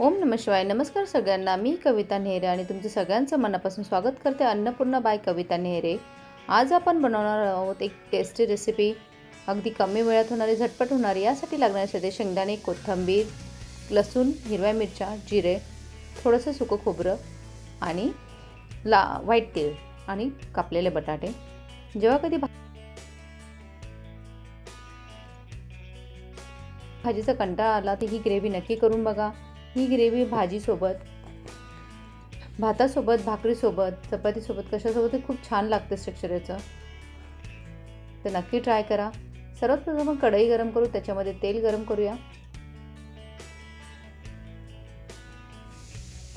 ओम नम शिवाय. नमस्कार सगळ्यांना. मी कविता नेहरे आणि तुमचं सगळ्यांचं मनापासून स्वागत करते अन्नपूर्णा बाय कविता नेहरे. आज आपण बनवणार आहोत एक टेस्टी रेसिपी अगदी कमी वेळात होणारी झटपट होणारी. यासाठी लागणारे सध्या शेंगदाणे कोथिंबीर लसूण हिरव्या मिरच्या जिरे थोडंसं सुकं खोबरं आणि ला व्हाईट तेल आणि कापलेले बटाटे. जेव्हा कधी भा- भाजीचा कंटाळा आला तर ही ग्रेव्ही नक्की करून बघा. ही ग्रेव्ही भाजीसोबत भातासोबत भाकरीसोबत चपातीसोबत कशासोबतही खूप छान लागते स्ट्रक्चर याचं. तर नक्की ट्राय करा. सर्वात प्रथम आपण कढई गरम करू त्याच्यामध्ये तेल गरम करूया.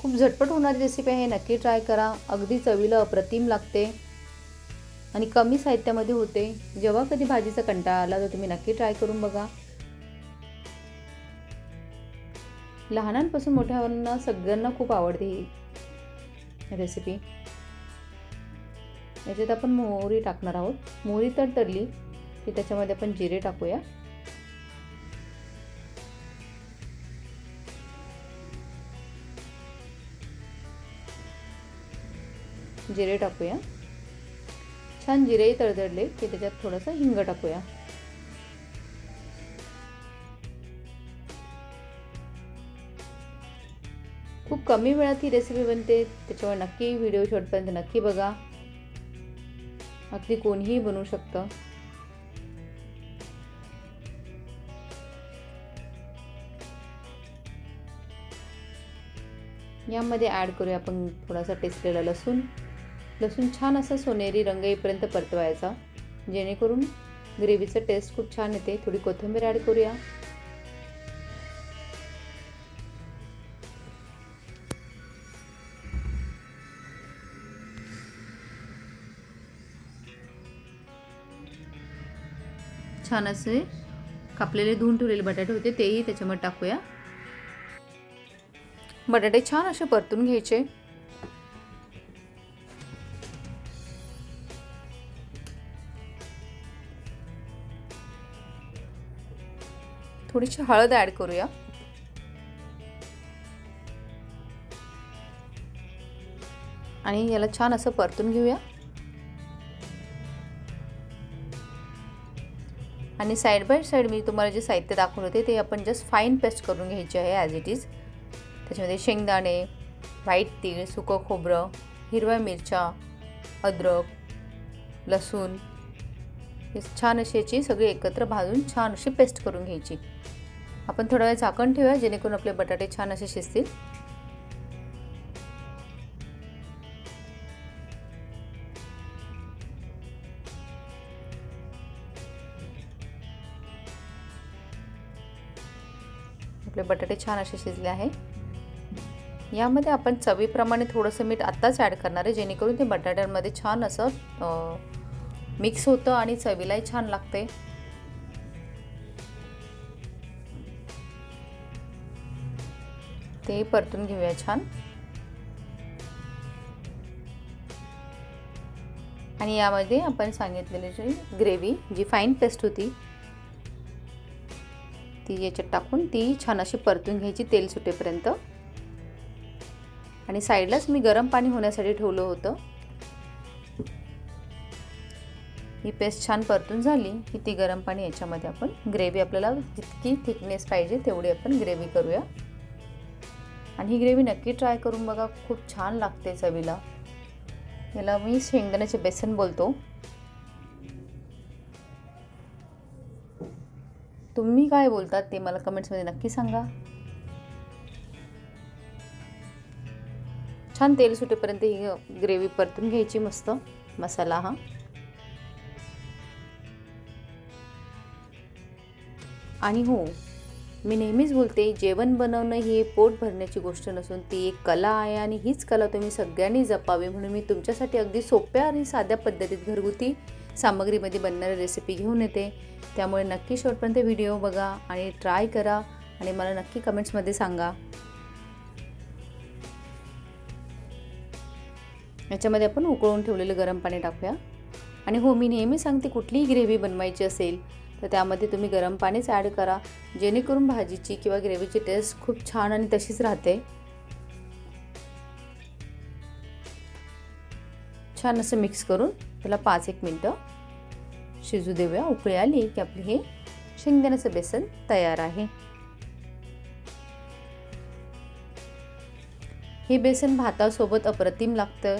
खूप झटपट होणारी रेसिपी आहे नक्की ट्राय करा. अगदी चवीला अप्रतिम लागते. आणि कमी साहित्यामध्ये होते. जेव्हा कधी भाजीचा कंटाळा आला तर तुम्ही नक्की ट्राय करून बघा. लहानांपासून मोठ्यावरांना सगळ्यांना खूप आवडते ही रेसिपी याच्यात आपण मोहरी टाकणार आहोत. मोहरी तर तरली की त्याच्यामध्ये आपण जिरे टाकूया. जिरे टाकूया. छान जिरेही तडतडले की त्याच्यात थोडंसं हिंग टाकूया. खूप कमी वेळात ही रेसिपी बनते. त्याच्यामुळे नक्की व्हिडिओ शॉर्टपर्यंत नक्की बघा. अगदी कोणीही बनवू शकतं. यामध्ये ॲड करूया आपण थोडासा टेस्टलेला लसूण. लसूण छान असा सोनेरी रंग येईपर्यंत परतवायचा. जेणेकरून ग्रेव्हीचं टेस्ट खूप छान येते. थोडी कोथिंबीर ॲड करूया. छान असे कापलेले धुवून ठेवलेले बटाटे होते तेही त्याच्यामध्ये टाकूया. बटाटे छान असे परतून घ्यायचे. थोडीशी हळद ॲड करूया. आणि याला छान असं परतून घेऊया. आणि साईड बाय साईड मी तुम्हाला जे साहित्य दाखवलं होते ते आपण जस्ट फाईन पेस्ट करून घ्यायचे आहे ॲज इट इज त्याच्यामध्ये शेंगदाणे व्हाईट तीळ सुकं खोबरं हिरव्या मिरच्या अद्रक लसूण. हे छान अशी याची सगळी एकत्र भाजून छान अशी पेस्ट करून घ्यायची. आपण थोडा वेळ झाकण ठेवूया जेणेकरून आपले बटाटे छान असे शिजतील. आपले बटाटे छान असे शिजले आहे. यामध्ये आपण चवीप्रमाणे थोडंसं मीठ आत्ताच ॲड करणार आहे जेणेकरून ते बटाट्यांमध्ये छान असं मिक्स होतं आणि चवीलाही छान लागते. ते परतून घेऊया छान. आणि यामध्ये आपण सांगितलेली जी ग्रेव्ही जी फाईन पेस्ट होती ती याच्यात टाकून ती छान अशी परतून घ्यायची तेल सुटेपर्यंत. आणि साईडलाच मी गरम पाणी होण्यासाठी ठेवलं होतं. ही पेस्ट छान परतून झाली की ती गरम पाणी याच्यामध्ये आपण ग्रेव्ही आपल्याला जितकी थिकनेस पाहिजे तेवढी आपण ग्रेव्ही करूया. आणि ही ग्रेव्ही नक्की ट्राय करून बघा खूप छान लागते चवीला. याला मी शेंगदाण्याचे बेसन बोलतो. तुम्ही काय बोलतात ते मला कमेंट्समध्ये नक्की सांगा. छान तेल सुटेपर्यंत ही ग्रेव्ही परतून घ्यायची मस्त मसाला हा. आणि हो मी नेहमीच बोलते जेवण बनवणं ही पोट भरण्याची गोष्ट नसून ती एक कला आहे आणि हीच कला तुम्ही सगळ्यांनी जपावी म्हणून मी तुमच्यासाठी अगदी सोप्या आणि साध्या पद्धतीत घरगुती सामग्रीमध्ये बनणारी रेसिपी घेऊन येते. त्यामुळे नक्की शेवटपर्यंत व्हिडिओ बघा आणि ट्राय करा आणि मला नक्की कमेंट्समध्ये सांगा. याच्यामध्ये आपण उकळून ठेवलेलं गरम पाणी टाकूया. आणि हो मी नेहमी सांगते कुठलीही ग्रेव्ही बनवायची असेल तर त्यामध्ये तुम्ही गरम पाणीच ॲड करा. जेणेकरून भाजीची किंवा ग्रेव्हीची टेस्ट खूप छान आणि तशीच राहते. छान असं मिक्स करून त्याला पाच एक मिनटं शिजू देऊया. उकळी आली की आपली हे शेंगदाण्याचं बेसन तयार आहे. हे बेसन भातासोबत अप्रतिम लागतं.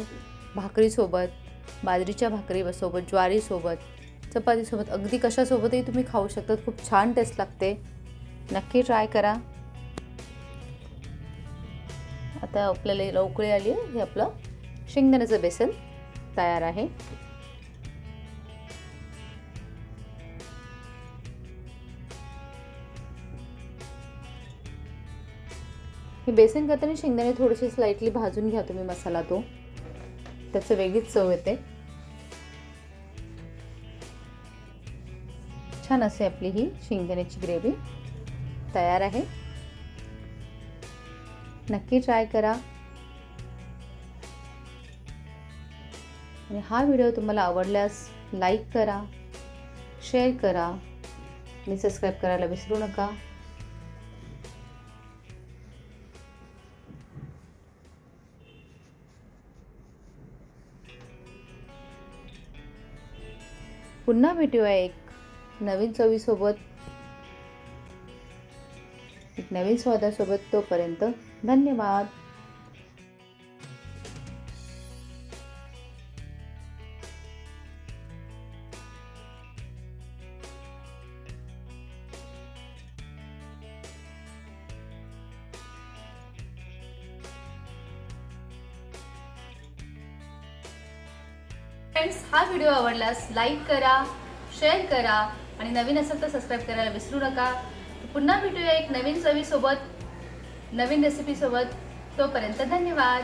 भाकरीसोबत बाजरीच्या भाकरीसोबत ज्वारीसोबत चपातीसोबत अगदी कशासोबतही तुम्ही खाऊ शकता. खूप छान टेस्ट लागते. नक्की ट्राय करा. आता आपल्याला उकळी आली हे आपलं शेंगदाण्याचं बेसन तयार आहे. हे बेसन करताना शेंगदाणे थोडेसे स्लाइटली भाजून घ्या तुम्ही मसाला तो. त्याचं वेगळीच चव येते. छान असे आपली ही शेंगदाण्याची ग्रेव्ही तयार आहे. नक्की ट्राय करा. आणि हा व्हिडिओ तुम्हाला आवडल्यास लाईक करा शेअर करा. आणि सबस्क्राईब करायला विसरू नका. पुन्हा भेटूया एक नवीन चवीसोबत. एक नवीन स्वादासोबत तोपर्यंत धन्यवाद. फ्रेंड्स हा व्हिडिओ आवडल्यास लाईक करा शेअर करा आणि नवीन असेल तर सबस्क्राईब करायला विसरू नका. पुन्हा भेटूया एक नवीन चवीसोबत नवीन रेसिपीसोबत तोपर्यंत धन्यवाद.